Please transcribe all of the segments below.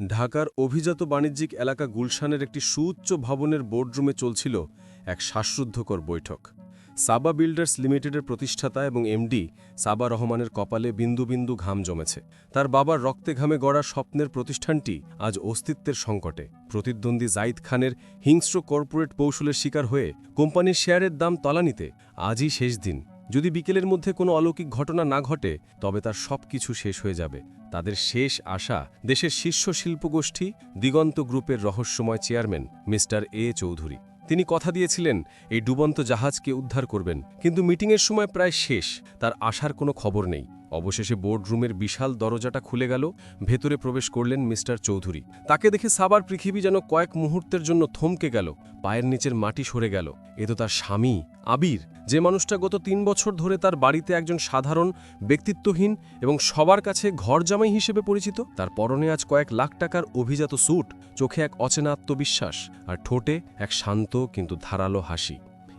ঢাকার অভিজাত বাণিজ্যিক এলাকা গুলশানের একটি সুউচ্চ ভবনের বোর্ডরুমে চলছিল এক শ্বাসরুদ্ধকর বৈঠক। সাবা বিল্ডার্স লিমিটেডের প্রতিষ্ঠাতা এবং এমডি সাবা রহমানের কপালে বিন্দু বিন্দু ঘাম জমেছে। তার বাবার রক্তে ঘামে গড়া স্বপ্নের প্রতিষ্ঠানটি আজ অস্তিত্বের সংকটে। প্রতিদ্বন্দ্বী জাইদ খানের হিংস্র কর্পোরেট কৌশলের শিকার হয়ে কোম্পানির শেয়ারের দাম তলানিতে আজই শেষ দিন। যদি বিকেলের মধ্যে কোনো অলৌকিক ঘটনা না ঘটে, তবে তার সবকিছু শেষ হয়ে যাবে। তাদের শেষ আশা দেশের শীর্ষ শিল্পগোষ্ঠী দিগন্ত গ্রুপের রহস্যময় চেয়ারম্যান মিস্টার এ চৌধুরী। তিনি কথা দিয়েছিলেন, এই ডুবন্ত জাহাজকে উদ্ধার করবেন। কিন্তু মিটিংয়ের সময় প্রায় শেষ, তার আসার কোনো খবর নেই। অবশেষে বোর্ডরুমের বিশাল দরজাটা খুলে গেল, ভেতরে প্রবেশ করলেন মিস্টার চৌধুরী। তাকে দেখে সাবার পৃথিবী যেন কয়েক মুহূর্তের জন্য থমকে গেল, পায়ের নিচের মাটি সরে গেল। এ তো তার স্বামী, আবির, যে মানুষটা গত তিন বছর ধরে তার বাড়িতে একজন সাধারণ, ব্যক্তিত্বহীন এবং সবার কাছে ঘর জামাই হিসেবে পরিচিত, তার পরনে আজ কয়েক লাখ টাকার অভিজাত স্যুট চোখে এক অচেনা আত্মবিশ্বাস, আর ঠোঁটে এক শান্ত কিন্তু ধারালো হাসি।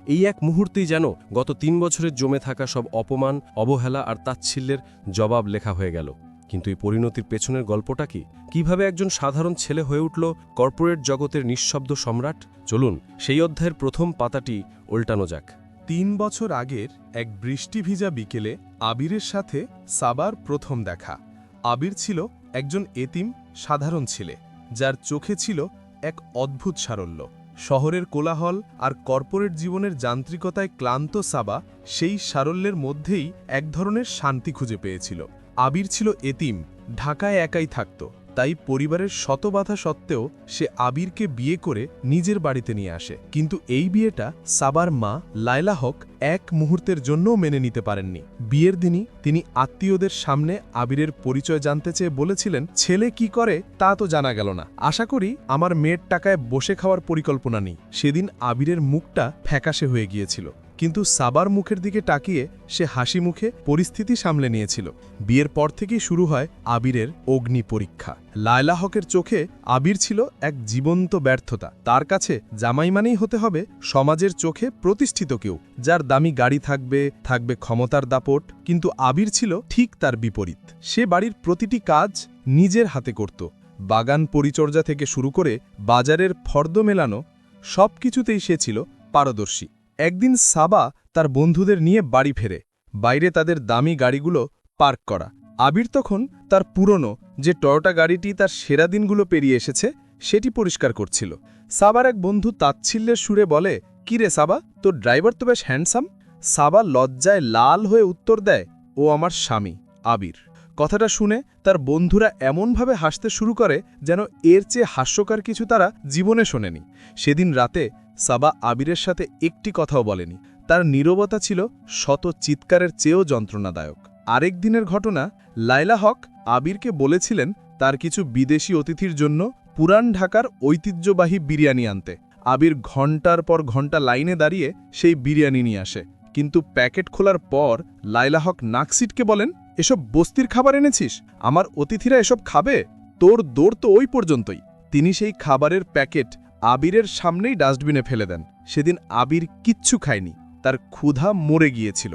এই এক মুহূর্তেই যেন গত তিন বছরের জমে থাকা সব অপমান, অবহেলা আর তাচ্ছিল্যের জবাব লেখা হয়ে গেল। কিন্তু এই পরিণতির পেছনের গল্পটা কি? কীভাবে একজন সাধারণ ছেলে হয়ে উঠল কর্পোরেট জগতের নিঃশব্দ সম্রাট? চলুন সেই অধ্যায়ের প্রথম পাতাটি উল্টানো যাক। তিন বছর আগের এক বৃষ্টি ভিজা বিকেলে আবিরের সাথে সাবার প্রথম দেখা। আবির ছিল একজন এতিম, সাধারণ ছেলে, যার চোখে ছিল এক অদ্ভুত সারল্য। শহরের কোলাহল আর কর্পোরেট জীবনের যান্ত্রিকতায় ক্লান্ত সাবা সেই সারল্যের মধ্যেই এক ধরনের শান্তি খুঁজে পেয়েছিল। আবির ছিল এতিম, ঢাকায় একাই থাকত। তাই পরিবারের শত বাধা সত্ত্বেও সে আবিরকে বিয়ে করে নিজের বাড়িতে নিয়ে আসে। কিন্তু এই বিয়েটা সাবার মা লায়লা হক এক মুহূর্তের জন্যও মেনে নিতে পারেননি। বিয়ের দিনই তিনি আত্মীয়দের সামনে আবিরের পরিচয় জানতে চেয়ে বলেছিলেন, ছেলে কি করে তা তো জানা গেল না। আশা করি আমার মেয়ের টাকায় বসে খাওয়ার পরিকল্পনা নেই। সেদিন আবিরের মুখটা ফ্যাকাশে হয়ে গিয়েছিল। কিন্তু সাবার মুখের দিকে তাকিয়ে সে হাসি মুখে পরিস্থিতি সামলে নিয়েছিল। বিয়ের পর থেকেই শুরু হয় আবিরের অগ্নি পরীক্ষা। লায়লা হকের চোখে আবির ছিল এক জীবন্ত ব্যর্থতা। তার কাছে জামাই মানেই হতে হবে সমাজের চোখে প্রতিষ্ঠিত কেউ, যার দামি গাড়ি থাকবে থাকবে ক্ষমতার দাপট, কিন্তু আবির ছিল ঠিক তার বিপরীত। সে বাড়ির প্রতিটি কাজ নিজের হাতে করত। বাগান পরিচর্যা থেকে শুরু করে বাজারের ফর্দ মেলানো সব কিছুতেই সে ছিল পারদর্শী। একদিন সাবা তার বন্ধুদের নিয়ে বাড়ি ফেরে। বাইরে তাদের দামি গাড়িগুলো পার্ক করা। আবির তখন তার পুরনো যে টয়োটা গাড়িটি তার সেরা দিনগুলো পেরিয়ে এসেছে, সেটি পরিষ্কার করছিল। সাবার এক বন্ধু তাচ্ছিল্যের সুরে বলে, কি রে সাবা, তোর ড্রাইভার তো বেশ হ্যান্ডসাম। সাবা লজ্জায় লাল হয়ে উত্তর দেয়, ও আমার স্বামী, আবির। কথাটা শুনে তার বন্ধুরা এমনভাবে হাসতে শুরু করে যেন এর চেয়ে হাস্যকর কিছু তারা জীবনে শোনেনি। সেদিন রাতে সাবা আবিরের সাথে একটি কথাও বলেনি। তার নীরবতা ছিল শত চিৎকারের চেয়েও যন্ত্রণাদায়ক। আরেক দিনের ঘটনা লাইলা হক আবিরকে বলেছিলেন তার কিছু বিদেশি অতিথির জন্য পুরান ঢাকার ঐতিহ্যবাহী বিরিয়ানি আনতে। আবির ঘণ্টার পর ঘণ্টা লাইনে দাঁড়িয়ে সেই বিরিয়ানি নিয়ে আসে। কিন্তু প্যাকেট খোলার পর লাইলা হক নাকসিটকে বলেন, এসব বস্তির খাবার এনেছিস? আমার অতিথিরা এসব খাবে? তোর দৌড় তো ওই পর্যন্তই। তিনি সেই খাবারের প্যাকেট আবিরের সামনেই ডাস্টবিনে ফেলে দেন। সেদিন আবির কিচ্ছু খায়নি, তার ক্ষুধা মরে গিয়েছিল।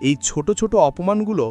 এই ছোট ছোট অপমানগুলো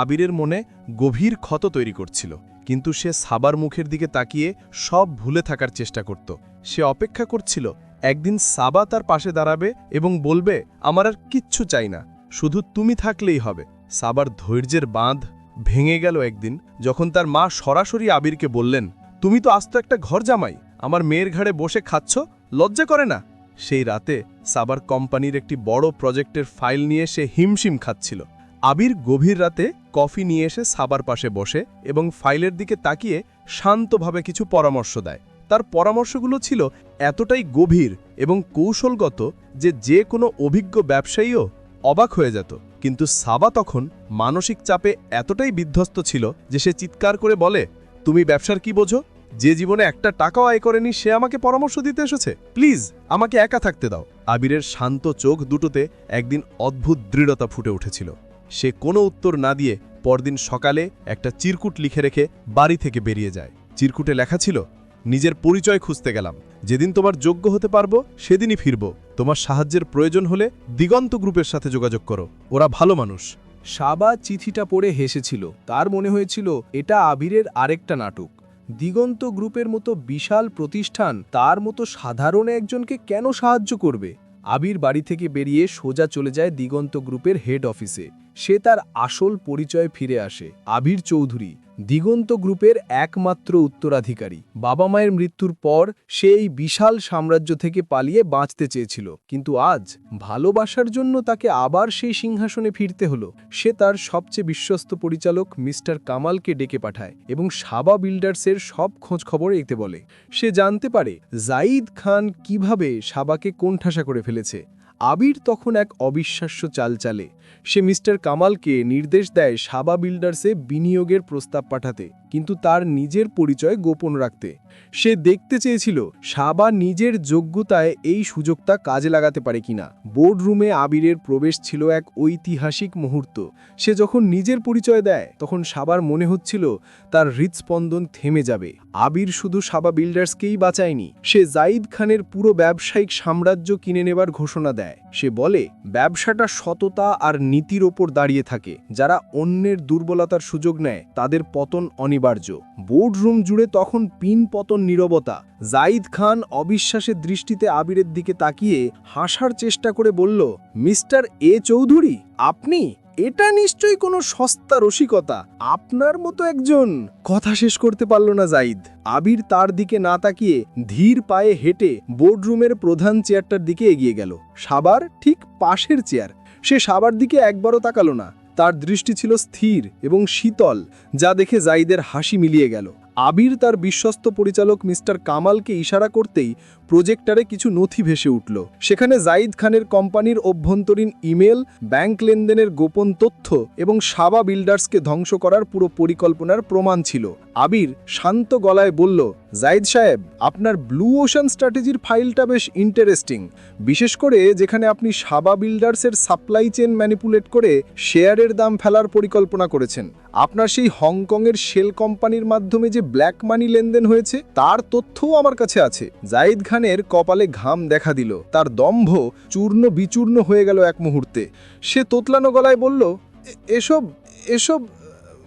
আবিরের মনে গভীর ক্ষত তৈরি করছিল, কিন্তু সে সাবার মুখের দিকে তাকিয়ে সব ভুলে থাকার চেষ্টা করত। সে অপেক্ষা করছিল, একদিন সাবা তার পাশে দাঁড়াবে এবং বলবে, আমার আর কিচ্ছু চাই না, শুধু তুমি থাকলেই হবে। সাবার ধৈর্যের বাঁধ ভেঙে গেল একদিন, যখন তার মা সরাসরি আবিরকে বললেন, তুমি তো আস্ত একটা ঘর জামাই আমার মেয়ের ঘাড়ে বসে খাচ্ছ? লজ্জা করে না? সেই রাতে সাবার কোম্পানির একটি বড় প্রজেক্টের ফাইল নিয়ে সে হিমশিম খাচ্ছিল। আবির গভীর রাতে কফি নিয়ে এসে সাবার পাশে বসে এবং ফাইলের দিকে তাকিয়ে শান্তভাবে কিছু পরামর্শ দেয়। তার পরামর্শগুলো ছিল এতটাই গভীর এবং কৌশলগত যে যে কোনো অভিজ্ঞ ব্যবসায়ীও অবাক হয়ে যেত। কিন্তু সাবা তখন মানসিক চাপে এতটাই বিধ্বস্ত ছিল যে সে চিৎকার করে বলে, তুমি ব্যবসার কি বোঝো? যে জীবনে একটা টাকাও আয় করেনি, সে আমাকে পরামর্শ দিতে এসেছে। প্লিজ, আমাকে একা থাকতে দাও। আবিরের শান্ত চোখ দুটোতে একদিন অদ্ভুত দৃঢ়তা ফুটে উঠেছিল। সে কোনো উত্তর না দিয়ে পরদিন সকালে একটা চিরকুট লিখে রেখে বাড়ি থেকে বেরিয়ে যায়। চিরকুটে লেখা ছিল, নিজের পরিচয় খুঁজতে গেলাম। যেদিন তোমার যোগ্য হতে পারব, সেদিনই ফিরব। তোমার সাহায্যের প্রয়োজন হলে দিগন্ত গ্রুপের সাথে যোগাযোগ করো। ওরা ভালো মানুষ। সাবা চিঠিটা পড়ে হেসেছিল। তার মনে হয়েছিল, এটা আবিরের আরেকটা নাটক। দিগন্ত গ্রুপের মতো বিশাল প্রতিষ্ঠান তার মতো সাধারণ একজনকে কেন সাহায্য করবে? আবির বাড়ি থেকে বেরিয়ে সোজা চলে যায় দিগন্ত গ্রুপের হেড অফিসে সে তার আসল পরিচয় ফিরে আসে, আবির চৌধুরী। দিগন্ত গ্রুপের একমাত্র উত্তরাধিকারী। বাবা মায়ের মৃত্যুর পর সে এই বিশাল সাম্রাজ্য থেকে পালিয়ে বাঁচতে চেয়েছিল। কিন্তু আজ ভালোবাসার জন্য তাকে আবার সেই সিংহাসনে ফিরতে হলো। সে তার সবচেয়ে বিশ্বস্ত পরিচালক মিস্টার কামালকে ডেকে পাঠায় এবং সাবা বিল্ডার্সের সব খোঁজ খবর এতে বলে। সে জানতে পারে জাইদ খান কীভাবে সাবাকে কোণঠাসা করে ফেলেছে। আবির তখন এক অবিশ্বাস্য চাল চালে সে মিস্টার কামালকে নির্দেশ দেয় সাবা বিল্ডার্সে বিনিয়োগের প্রস্তাব পাঠাতে, কিন্তু তার নিজের পরিচয় গোপন রাখতে। সে দেখতে চেয়েছিল সাবা নিজের যোগ্যতায় এই সুযোগটা কাজে লাগাতে পারে কিনা। বোর্ডরুমে আবিরের প্রবেশ ছিল এক ঐতিহাসিক মুহূর্ত। সে যখন নিজের পরিচয় দেয়, তখন সাবার মনে হচ্ছিল তার হৃদস্পন্দন থেমে যাবে। আবির শুধু সাবা বিল্ডার্সকেই বাঁচায়নি, সে জাইদ খানের পুরো ব্যবসায়িক সাম্রাজ্য কিনে নেবার ঘোষণা দেয়। সে বলে, ব্যবসাটা সততা আর নীতির ওপর দাঁড়িয়ে থাকে। যারা অন্যের দুর্বলতার সুযোগ নেয়, তাদের পতন অনিবার্য। বোর্ডরুম জুড়ে তখন পিন পতন নীরবতা। জাইদ খান অবিশ্বাসের দৃষ্টিতে আবিরের দিকে তাকিয়ে হাসার চেষ্টা করে বলল, মিস্টার এ চৌধুরী, আপনি? এটা নিশ্চয়ই কোনো সস্তা রসিকতা। আপনার মতো একজন। কথা শেষ করতে পারল না জাইদ। আবির তার দিকে না তাকিয়ে ধীর পায়ে হেঁটে বোর্ডরুমের প্রধান চেয়ারটার দিকে এগিয়ে গেল। সাবার ঠিক পাশের চেয়ার। সে সাবার দিকে একবারও তাকালো না। তার দৃষ্টি ছিল স্থির এবং শীতল, যা দেখে জাইদের হাসি মিলিয়ে গেল। আবির তার বিশ্বস্ত পরিচালক মিস্টার কামালকে ইশারা করতেই প্রজেক্টরে কিছু নথি ভেসে উঠল। সেখানে জাইদ খানের কোম্পানির অভ্যন্তরীণ ইমেল, ব্যাংক লেনদেনের গোপন তথ্য এবং সাবা বিল্ডার্সকে ধ্বংস করার পুরো পরিকল্পনার প্রমাণ ছিল। আবির শান্ত গলায় বলল, জাইদ সাহেব, আপনার ব্লু ওশান স্ট্র্যাটেজির ফাইলটা বেশ ইন্টারেস্টিং। বিশেষ করে যেখানে আপনি সাবা বিল্ডার্সের সাপ্লাই চেন ম্যানিপুলেট করে শেয়ারের দাম ফেলার পরিকল্পনা করেছেন। আপনার সেই হংকংয়ের শেল কোম্পানির মাধ্যমে যে ব্ল্যাক মানি লেনদেন হয়েছে, তার তথ্যও আমার কাছে আছে। জাইদ খানের কপালে ঘাম দেখা দিল। তার দম্ভ চূর্ণ বিচূর্ণ হয়ে গেল এক মুহূর্তে। সে তোতলানো গলায় বলল এসব এসব,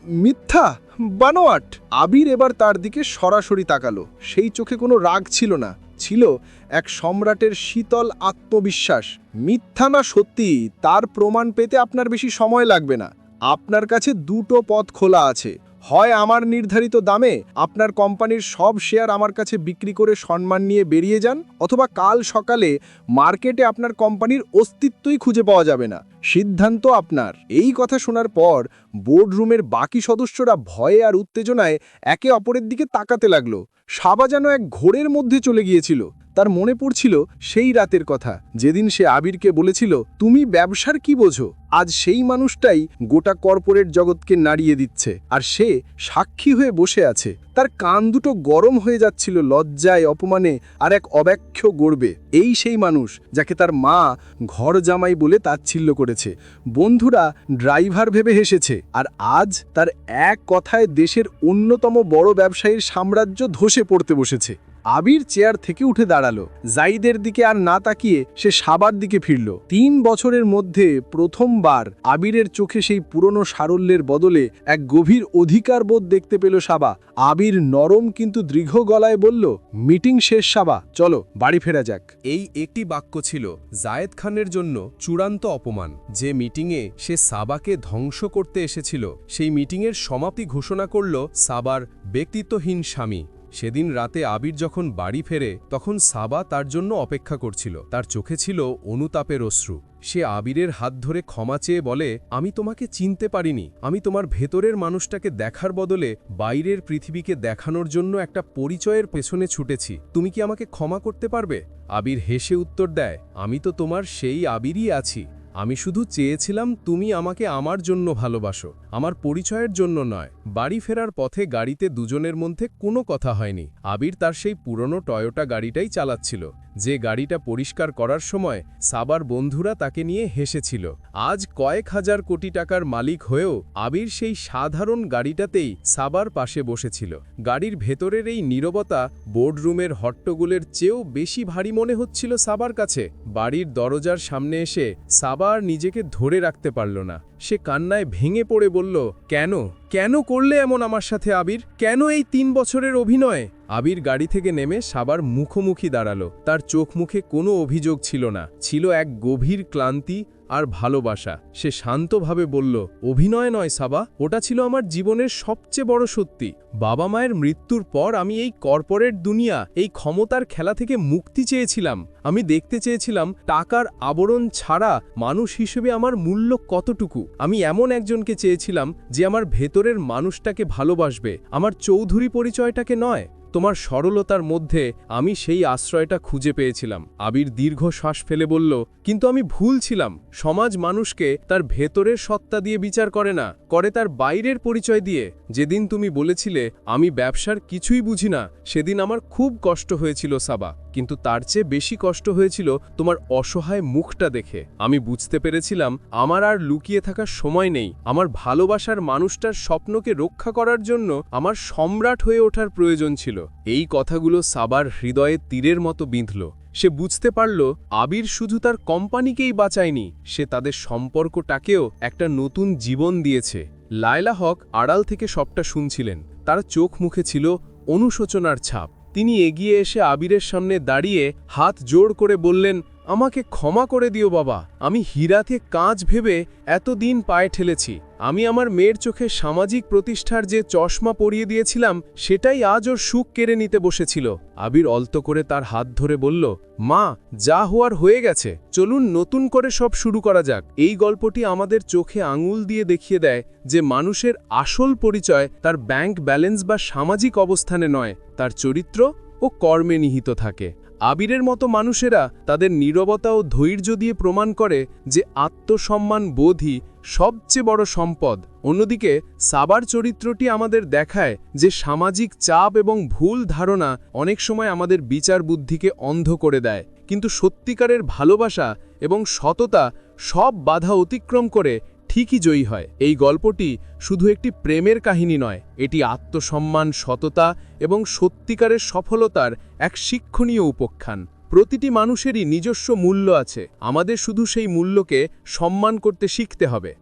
মিথ্যা, বানোয়াট। আবির এবার তার দিকে সরাসরি তাকালো। সেই চোখে কোনো রাগ ছিল না। ছিল এক সম্রাটের শীতল আত্মবিশ্বাস। মিথ্যা না সত্যি, তার প্রমাণ পেতে আপনার বেশি সময় লাগবে না। আপনার কাছে দুটো পথ খোলা আছে। হয় আমার নির্ধারিত দামে আপনার কোম্পানির সব শেয়ার আমার কাছে বিক্রি করে সম্মান নিয়ে বেরিয়ে যান, অথবা কাল সকালে মার্কেটে আপনার কোম্পানির অস্তিত্বই খুঁজে পাওয়া যাবে না। সিদ্ধান্ত আপনার। এই কথা শোনার পর বোর্ডরুমের বাকি সদস্যরা ভয়ে আর উত্তেজনায় একে অপরের দিকে তাকাতে লাগল। সাবা যেন এক ঘোরের মধ্যে চলে গিয়েছিল। তার মনে পড়ছিল সেই রাতের কথা। যেদিন সে আবিরকে বলেছিল, তুমি ব্যবসার কি বোঝো? আজ সেই মানুষটাই গোটা কর্পোরেট জগৎকে নাড়িয়ে দিচ্ছে। আর সে সাক্ষী হয়ে বসে আছে। তার কান দুটো গরম হয়ে যাচ্ছিল লজ্জায়, অপমানে, আর এক অব্যাখ্য গড়বে এই সেই মানুষ যাকে তার মা ঘর জামাই বলে তাচ্ছিল্য করেছে। বন্ধুরা ড্রাইভার ভেবে হেসেছে, আর আজ তার এক কথায় দেশের অন্যতম বড় ব্যবসায়ীর সাম্রাজ্য ধসে পড়তে বসেছে। আবির চেয়ার থেকে উঠে দাঁড়াল। জাইদের দিকে আর না তাকিয়ে সে সাবার দিকে ফিরল। তিন বছরের মধ্যে প্রথমবার আবিরের চোখে সেই পুরনো সারল্যের বদলে এক গভীর অধিকারবোধ দেখতে পেল সাবা। আবির নরম কিন্তু দৃঢ় গলায় বলল, মিটিং শেষ সাবা, চলো, বাড়ি ফেরা যাক। এই একটি বাক্য ছিল জায়েদ খানের জন্য চূড়ান্ত অপমান। যে মিটিংয়ে সে সাবাকে ধ্বংস করতে এসেছিল, সেই মিটিংয়ের সমাপ্তি ঘোষণা করল সাবার ব্যক্তিত্বহীন স্বামী। সেদিন রাতে আবির যখন বাড়ি ফেরে, তখন সাবা তার জন্য অপেক্ষা করছিল। তার চোখে ছিল অনুতাপের অশ্রু। সে আবিরের হাত ধরে ক্ষমা চেয়ে বলে, আমি তোমাকে চিনতে পারিনি। আমি তোমার ভেতরের মানুষটাকে দেখার বদলে বাইরের পৃথিবীকে দেখানোর জন্য একটা পরিচয়ের পেছনে ছুটেছি। তুমি কি আমাকে ক্ষমা করতে পারবে? আবির হেসে উত্তর দেয়, আমি তো তোমার সেই আবিরই আছি। আমি শুধু চেয়েছিলাম তুমি আমাকে আমার জন্য ভালোবাসো, আমার পরিচয়ের জন্য নয়। বাড়ি ফেরার পথে গাড়িতে দুজনের মধ্যে কোনো কথা হয়নি। আবির তার সেই পুরনো টয়োটা গাড়িটাই চালাচ্ছিল। যে গাড়িটা পরিষ্কার করার সময় সাবার বন্ধুরা তাকে নিয়ে হেসেছিল। আজ কয়েক হাজার কোটি টাকার মালিক হয়েও আবির সেই সাধারণ গাড়িটাতেই সাবার পাশে বসেছিল। গাড়ির ভেতরের এই নীরবতা বোর্ডরুমের হট্টগোলের চেয়েও বেশি ভারী মনে হচ্ছিল সাবার কাছে। বাড়ির দরজার সামনে এসে সাবার নিজেকে ধরে রাখতে পারল না। সে কান্নায় ভেঙে পড়ে বলল, কেন? কেন করলে এমন আমার সাথে আবির? কেন এই তিন বছরের অভিনয়? আবির গাড়ি থেকে নেমে সাবার মুখোমুখি দাঁড়াল। তার চোখ মুখে কোনো অভিযোগ ছিল না। ছিল এক গভীর ক্লান্তি আর ভালোবাসা। সে শান্তভাবে বলল, অভিনয় নয় সাবা, ওটা ছিল আমার জীবনের সবচেয়ে বড় সত্যি। বাবা মায়ের মৃত্যুর পর আমি এই কর্পোরেট দুনিয়া, এই ক্ষমতার খেলা থেকে মুক্তি চেয়েছিলাম। আমি দেখতে চেয়েছিলাম, টাকার আবরণ ছাড়া মানুষ হিসেবে আমার মূল্য কতটুকু। আমি এমন একজনকে চেয়েছিলাম, যে আমার ভেতরের মানুষটাকে ভালোবাসবে। আমার চৌধুরী পরিচয়টাকে নয় তোমার সরলতার মধ্যে আমি সেই আশ্রয়টা খুঁজে পেয়েছিলাম। আবির দীর্ঘ শ্বাস ফেলে বলল, কিন্তু আমি ভুল ছিলাম। সমাজ মানুষকে তার ভেতরের সত্তা দিয়ে বিচার করে না, করে তার বাইরের পরিচয় দিয়ে। যেদিন তুমি বলেছিলে, আমি ব্যবসার কিছুই বুঝি না, সেদিন আমার খুব কষ্ট হয়েছিল সাবা। কিন্তু তার চেয়ে বেশি কষ্ট হয়েছিল তোমার অসহায় মুখটা দেখে। আমি বুঝতে পেরেছিলাম, আমার আর লুকিয়ে থাকার সময় নেই। আমার ভালোবাসার মানুষটার স্বপ্নকে রক্ষা করার জন্য আমার সম্রাট হয়ে ওঠার প্রয়োজন ছিল। এই কথাগুলো সাবার হৃদয়ে তীরের মতো বিঁধল। সে বুঝতে পারল, আবির শুধু তার কোম্পানিকেই বাঁচায়নি, সে তাদের সম্পর্কটাকেও একটা নতুন জীবন দিয়েছে। লায়লা হক আড়াল থেকে সবটা শুনছিলেন। তার চোখ মুখে ছিল অনুশোচনার ছাপ। তিনি এগিয়ে এসে আবিরের সামনে দাঁড়িয়ে হাত জোড় করে বললেন আমাকে ক্ষমা করে দিও বাবা। আমি হীরাতে কাঁচ ভেবে এতদিন পায়ে ঠেলেছি। আমি আমার মেয়ের চোখে সামাজিক প্রতিষ্ঠার যে চশমা পরিয়ে দিয়েছিলাম, সেটাই আজ ওর সুখ কেড়ে নিতে বসেছিল। আবির অল্ত করে তার হাত ধরে বলল, মা, যা হওয়ার হয়ে গেছে। চলুন নতুন করে সব শুরু করা যাক। এই গল্পটি আমাদের চোখে আঙুল দিয়ে দেখিয়ে দেয় যে মানুষের আসল পরিচয় তার ব্যাংক ব্যালেন্স বা সামাজিক অবস্থানে নয়, তার চরিত্র ও কর্মে নিহিত থাকে। আবিরের মতো মানুষেরা তাদের নীরবতা ও ধৈর্য দিয়ে প্রমাণ করে যে আত্মসম্মান বোধই সবচেয়ে বড় সম্পদ। অন্যদিকে, সাবার চরিত্রটি আমাদের দেখায় যে সামাজিক চাপ এবং ভুল ধারণা অনেক সময় আমাদের বিচার বুদ্ধিকে অন্ধ করে দেয়। কিন্তু সত্যিকারের ভালোবাসা এবং সততা সব বাধা অতিক্রম করে ঠিকই জয়ী হয়। এই গল্পটি শুধু একটি প্রেমের কাহিনী নয়, এটি আত্মসম্মান, সততা এবং সত্যিকারের সফলতার এক শিক্ষণীয় উপখ্যান। প্রতিটি মানুষেরই নিজস্ব মূল্য আছে। আমাদের শুধু সেই মূল্যকে সম্মান করতে শিখতে হবে।